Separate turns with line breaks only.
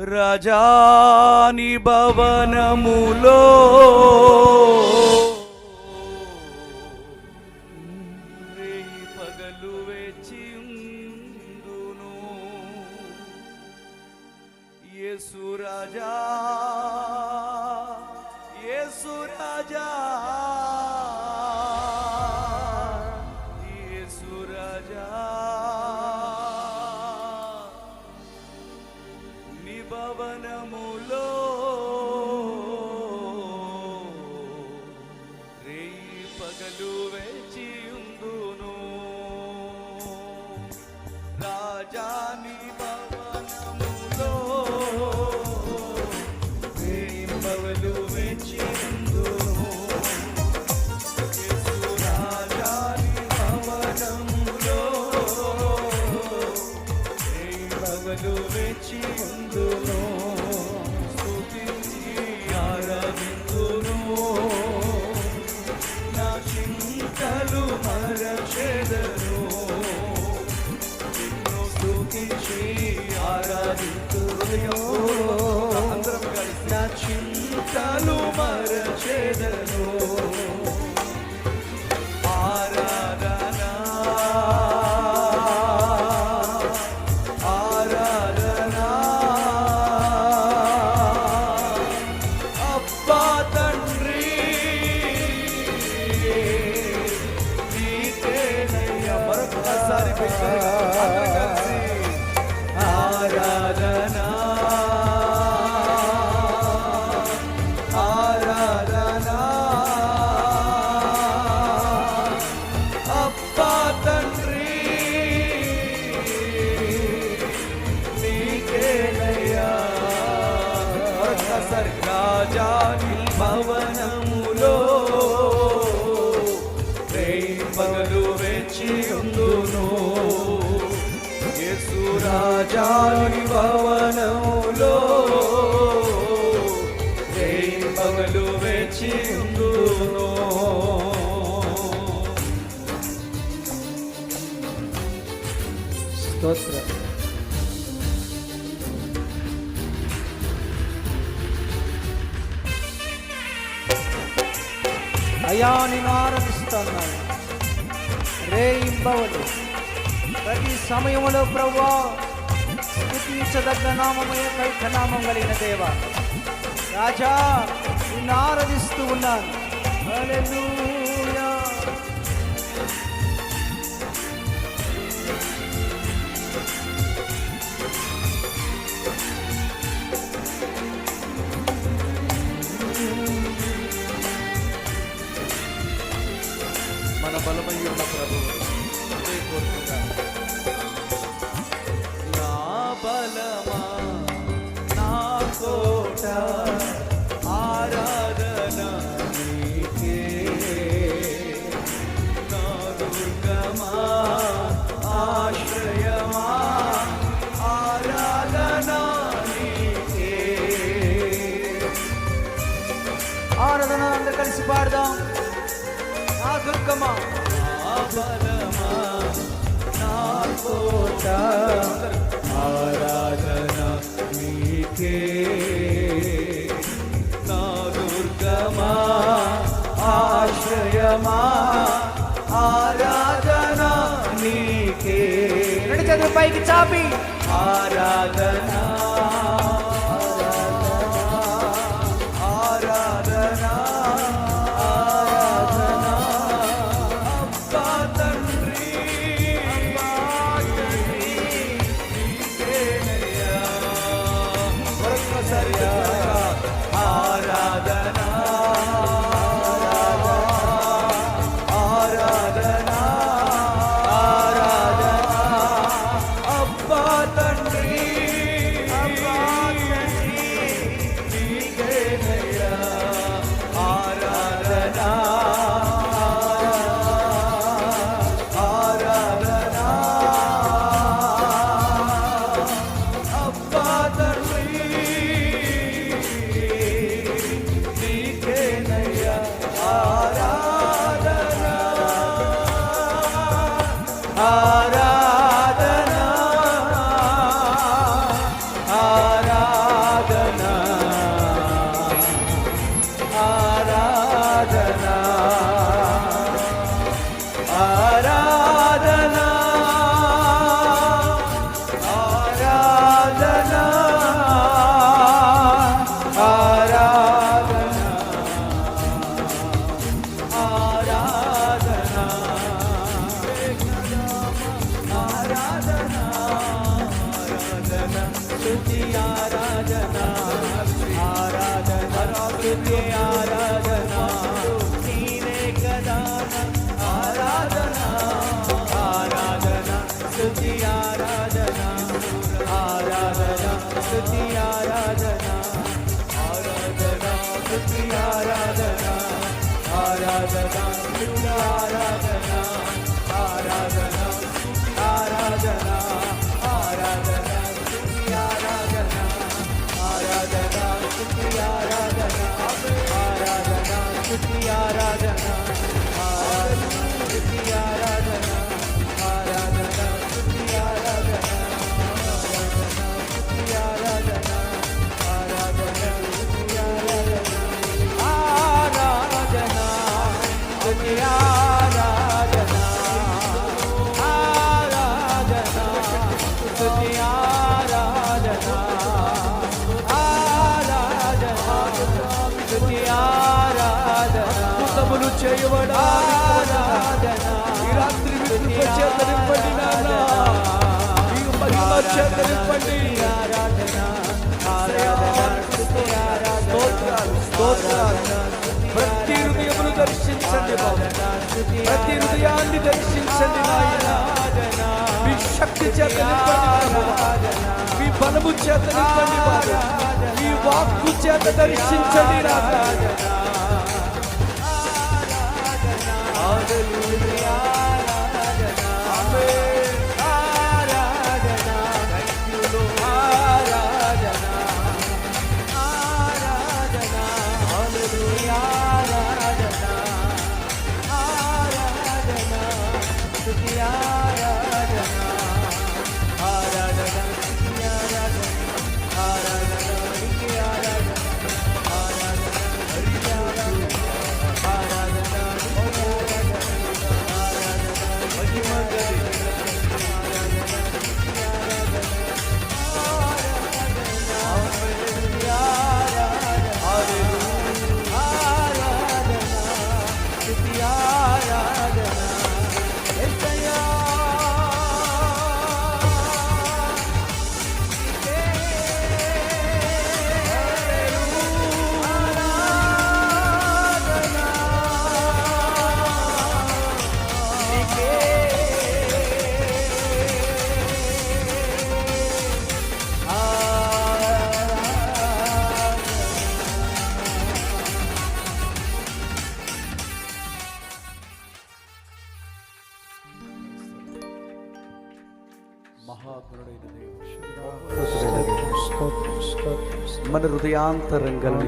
రజాని భవనములో. రేయి పగలు వేచి యేసు రాజా యేసు రాజా. భవనములో మరచెదను ఆరాధనా పగలు వేచి ఉందును యేసు రాజాని భవనములో రేయి పగలు వేచి ఉందును
స్తోత్రం. అయా నేను ఆరాధిస్తున్నాను. రే ప్రతి సమయంలో ప్రభా స్థుతించదగ్గ నామమయ కైక నామం కలిగిన దేవ? రాజా నిన్ను ఆరాధిస్తూ ఉన్నాను. ఆ దుర్గమ్మ
నా కోట ఆరాధన నీకే నా దుర్గమా ఆశ్రయమా ఆరాధన నీకే
రెండు చేతులు పైకి చాపి.
ఆరాధన మరొక్కసారి ఆరాధన
জ্যোতিয়া చెందనివ్వండి ప్రతి హృదయమును దర్శించండి ప్రతి హృదయాన్ని దర్శించండి మీ శక్తి చేతనివ్వండి మీ బలము చేతనివ్వండి మీ వాక్కు చేత దర్శించండి రాజా
మన హృదయాంతరంగం